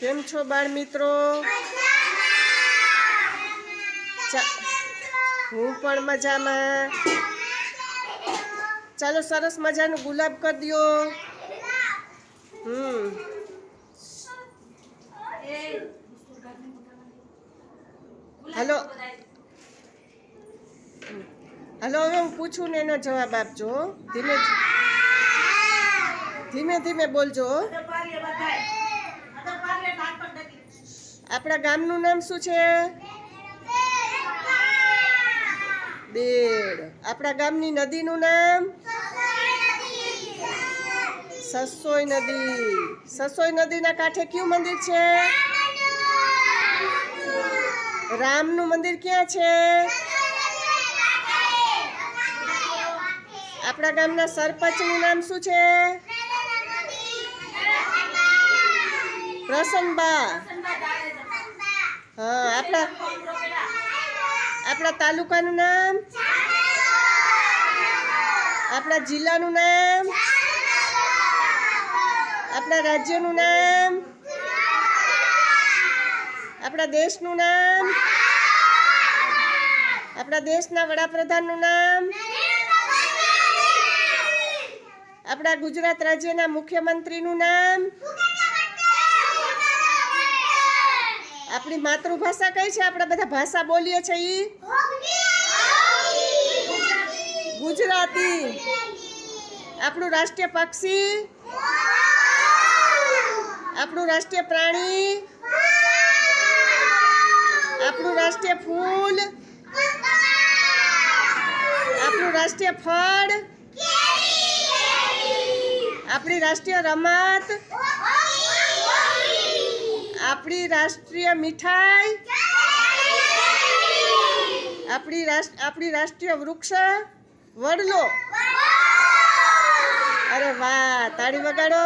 કેમ છો બાળ મિત્રો ચા- હું પણ મજામાં ચાલો સરસ મજાનું ગુલાબ કરી દ્યો હમ હલો હલો હવે હું પૂછું ને એનો જવાબ આપજો હો. ધીમે ધીમે ધીમે બોલજો હો. આપણા ગામનું નામ શું છે? બેડ. આપણા ગામની નદીનું નામ? સસોઈ નદી. સસોઈ નદીના કાંઠે કયું મંદિર છે? રામનું મંદિર ક્યાં છે? આપણા ગામના સરપંચનું નામ શું છે? પ્રસન્નબા હા આપણા આપણા તાલુકાનું નામ? આપણા જિલ્લાનું નામ? આપણા રાજ્યનું નામ? આપણા દેશનું નામ? આપણા દેશના વડાપ્રધાનનું નામ? આપણા ગુજરાત રાજ્યના મુખ્યમંત્રીનું નામ? આપણી માતૃભાષા કઈ છે? આપણે બધા ભાષા બોલીએ છીએ ગુજરાતી. આપણું રાષ્ટ્રીય પક્ષી? આપણું રાષ્ટ્રીય પ્રાણી? આપણું રાષ્ટ્રીય ફૂલ? આપણું રાષ્ટ્રીય ફળ? આપણી રાષ્ટ્રીય રમત? આપણી રાષ્ટ્રીય મીઠાઈ. આપણી આપણી રાષ્ટ્રીય વૃક્ષ વડલો. અરે વાહ તાળી વગાડો.